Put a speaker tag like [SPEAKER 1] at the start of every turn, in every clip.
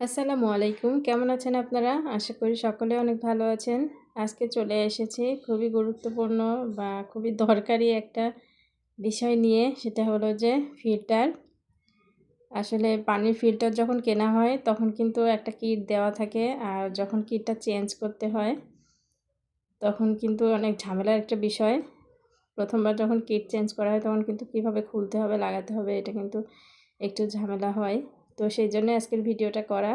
[SPEAKER 1] আসসালামু আলাইকুম। কেমন আছেন আপনারা? আশা করি সকলে অনেক ভালো আছেন। আজকে চলে এসেছি খুবই গুরুত্বপূর্ণ বা খুবই দরকারি একটা বিষয় নিয়ে, সেটা হলো যে ফিল্টার। আসলে পানির ফিল্টার যখন কেনা হয়, তখন কিন্তু একটা কিট দেওয়া থাকে আর যখন কিটটা চেঞ্জ করতে হয়, তখন কিন্তু অনেক ঝামেলার একটা বিষয়। প্রথমবার যখন কিট চেঞ্জ করা হয়, তখন কিন্তু কীভাবে খুলতে হবে, লাগাতে হবে, এটা কিন্তু একটু ঝামেলা হয়। তো সেই জন্য আজকের ভিডিওটা করা।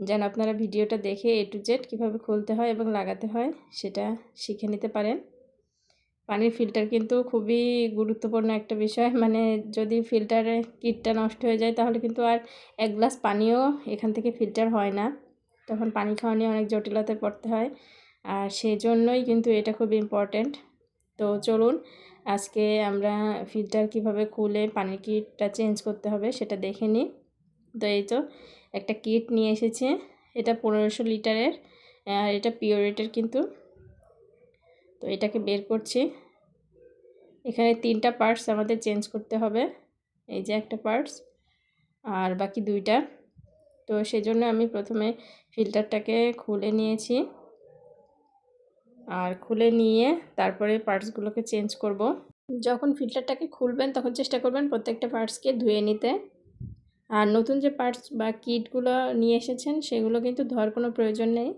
[SPEAKER 1] যেন আপনারা ভিডিওটা দেখে এ টু জেড কীভাবে খুলতে হয় এবং লাগাতে হয় সেটা শিখে নিতে পারেন। পানির ফিল্টার কিন্তু খুবই গুরুত্বপূর্ণ একটা বিষয়। মানে যদি ফিল্টারে কিটটা নষ্ট হয়ে যায় তাহলে কিন্তু আর এক গ্লাস পানিও এখান থেকে ফিল্টার হয় না। তখন পানি খাওয়া নিয়ে অনেক জটিলতায় পড়তে হয়। আর সেই জন্যই কিন্তু এটা খুব ইম্পর্ট্যান্ট তো চলুন, আজকে আমরা ফিল্টার কীভাবে খুলে পানির কিটটা চেঞ্জ করতে হবে সেটা দেখে নিই। তো এই তো। একটা কিট নিয়ে এসেছে। এটা পনেরোশো লিটারের, আর এটা পিওরিটের কিন্তু। তো এটাকে বের করছি। এখানে তিনটা পার্টস আমাদের চেঞ্জ করতে হবে। এই যে একটা পার্টস, আর বাকি দুইটা। তো সেই জন্য আমি প্রথমে ফিল্টারটাকে খুলে নিয়েছি। আর খুলে নিয়ে তারপরে পার্টসগুলোকে চেঞ্জ করব। যখন ফিল্টারটাকে খুলবেন, তখন চেষ্টা করবেন প্রত্যেকটা পার্টসকে ধুয়ে নিতে। আর নতুন যে পার্টস বা কিটগুলো নিয়ে এসেছেন, সেগুলো কিন্তু ধোয়ার কোনো প্রয়োজন নেই।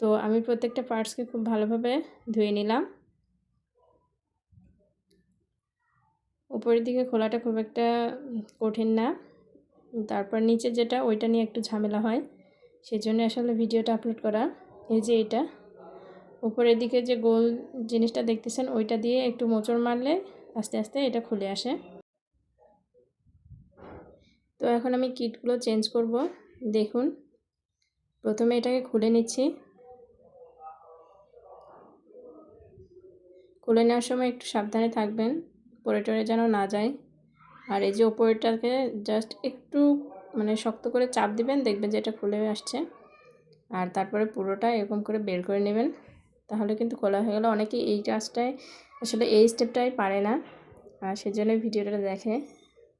[SPEAKER 1] তো আমি প্রত্যেকটা পার্টসকে খুব ভালোভাবে ধুয়ে নিলাম। উপরের দিকে খোলাটা খুব একটা কঠিন না। তারপর নিচে যেটা, ওইটা নিয়ে একটু ঝামেলা হয়। সেই জন্য আসলে ভিডিওটা আপলোড করা। এই যে এটা। উপরের দিকে যে গোল জিনিসটা দেখতেছেন, ওইটা দিয়ে একটু মোচড় মারলে আস্তে আস্তে এটা খুলে আসে। তো এখন আমি কিটগুলো চেঞ্জ করব। দেখুন, প্রথমে এটাকে খুলে নিচ্ছি। খুলে নেওয়ার সময় একটু সাবধানে থাকবেন, পরে টরে যেন না যায়। আর এই যে ওপরটাকে জাস্ট একটু মানে শক্ত করে চাপ দিবেন, দেখবেন যে এটা খুলে আসছে। আর তারপরে পুরোটা এরকম করে বের করে নেবেন। তাহলে কিন্তু খোলা হয়ে গেল। অনেকে এই কাজটায় আসলে এই স্টেপটাই পারে না। আর সেজন্য ভিডিওটা দেখে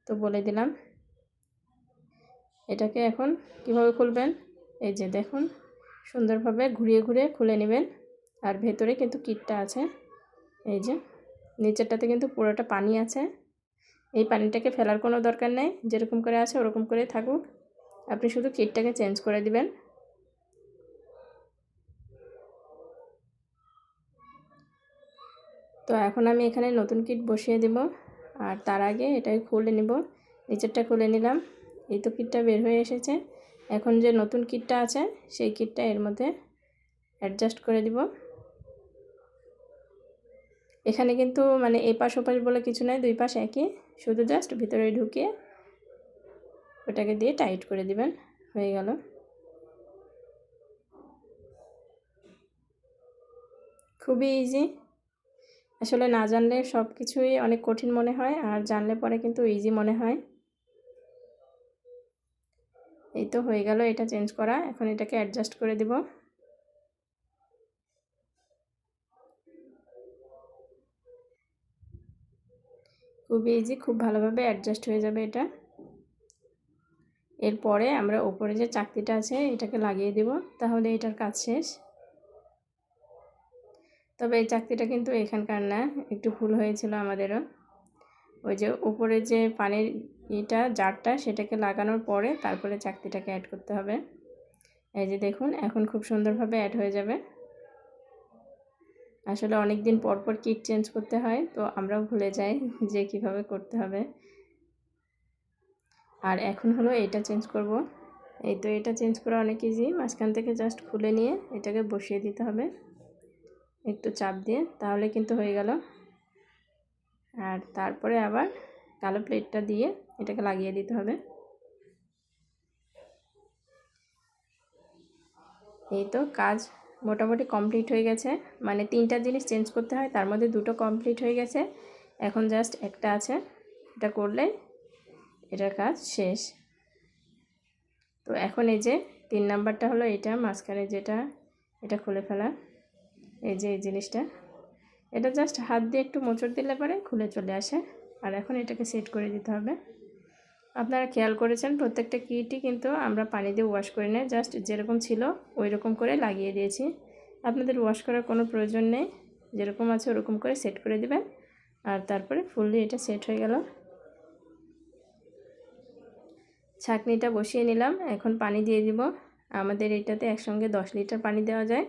[SPEAKER 1] তো বলে দিলাম। এটাকে এখন কীভাবে খুলবেন? এই যে দেখুন, সুন্দরভাবে ঘুরিয়ে ঘুরিয়ে খুলে নেবেন। আর ভেতরে কিন্তু কিটটা আছে। এই যে, নিচেরটাতে কিন্তু পুরোটা পানি আছে। এই পানিটাকে ফেলার কোনো দরকার নেই। যেরকম করে আছে ওরকম করে থাকুক। আপনি শুধু কিটটাকে চেঞ্জ করে দিবেন। তো এখন আমি এখানে নতুন কিট বসিয়ে দেব। আর তার আগে এটাকে খুলে নিব। নিচেরটা খুলে নিলাম। এই তো কিটটা বের হয়ে এসেছে। এখন যে নতুন কিটটা আছে, সেই কিটটা এর মধ্যে অ্যাডজাস্ট করে দিব। এখানে কিন্তু মানে এ পাশ ওপাশ বলে কিছু নাই, দুই পাশ একই। শুধু জাস্ট ভিতরে ঢুকিয়ে ওটাকে দিয়ে টাইট করে দিবেন। হয়ে গেল। খুবই ইজি আসলে না জানলে সব কিছুই অনেক কঠিন মনে হয়, আর জানলে পরে কিন্তু ইজি মনে হয়। এই তো হয়ে গেল এটা চেঞ্জ করা। এখন এটাকে অ্যাডজাস্ট করে দিব। খুবই ইজি খুব ভালোভাবে অ্যাডজাস্ট হয়ে যাবে এটা। এরপরে আমরা ওপরে যে চাকতিটা আছে, এটাকে লাগিয়ে দেব। তাহলে এটার কাজ শেষ। তবে এই চাকতিটা কিন্তু এখানকার না, একটু ভুল হয়েছিল আমাদেরও। ওই যে উপরে যে পানির এটা জারটা সেটাকে লাগানোর পরে তারপরে চাকতিটাকে অ্যাড করতে হবে। এই যে দেখুন, এখন খুব সুন্দরভাবে অ্যাড হয়ে যাবে। আসলে অনেক দিন পর পর কিট চেঞ্জ করতে হয়, তো আমরাও ভুলে যাই যে কীভাবে করতে হবে। আর এখন হলো এটা চেঞ্জ করব। এই তো এটা চেঞ্জ করা অনেক ইজি মাঝখান থেকে জাস্ট খুলে নিয়ে এটাকে বসিয়ে দিতে হবে। একটু চাপ দিয়ে, তাহলে কিন্তু হয়ে গেল। আর তারপরে আবার কালো প্লেটটা দিয়ে এটাকে লাগিয়ে দিতে হবে। এই তো কাজ মোটামুটি কমপ্লিট হয়ে গেছে। মানে তিনটা জিনিস চেঞ্জ করতে হয়, তার মধ্যে দুটো কমপ্লিট হয়ে গেছে। এখন জাস্ট একটা আছে, এটা করলে এটার কাজ শেষ। তো এখন এই যে তিন নাম্বারটা হলো এটা, মাঝখানে যেটা, এটা খুলে ফেলা। এই যে এই জিনিসটা। এটা জাস্ট হাত দিয়ে একটু মোচড় দিলে পরে খুলে চলে আসে। আর এখন এটাকে সেট করে দিতে হবে। আপনারা খেয়াল করেছেন, প্রত্যেকটা কিটই কিন্তু আমরা পানি দিয়ে ওয়াশ করে নেই জাস্ট যেরকম ছিল ওই রকম করে লাগিয়ে দিয়েছি। আপনাদের ওয়াশ করার কোনো প্রয়োজন নেই, যেরকম আছে ওরকম করে সেট করে দিবেন। আর তারপরে ফুললি এটা সেট হয়ে গেল। ছাঁকনিটা বসিয়ে নিলাম, এখন পানি দিয়ে দিব। আমাদের এটাতে একসঙ্গে দশ লিটার পানি দেওয়া যায়।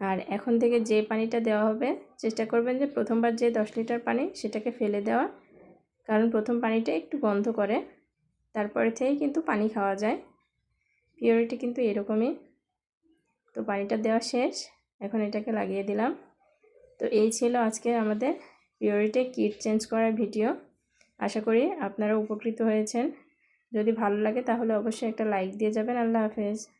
[SPEAKER 1] আর এখন থেকে যে পানিটা দেওয়া হবে, চেষ্টা করবেন যে প্রথমবার যে দশ লিটার পানি সেটাকে ফেলে দেওয়া। কারণ প্রথম পানিটা একটু গন্ধ করে, তারপরে থেকেই কিন্তু পানি খাওয়া যায়। পিওরিটি কিন্তু এরকমই। তো পানিটা দেওয়া শেষ, এখন এটাকে লাগিয়ে দিলাম। তো এই ছিল আজকে আমাদের পিওরিটি কিট চেঞ্জ করার ভিডিও। আশা করি আপনারা উপকৃত হয়েছেন। যদি ভালো লাগে তাহলে অবশ্যই একটা লাইক দিয়ে যাবেন। আল্লাহ হাফেজ।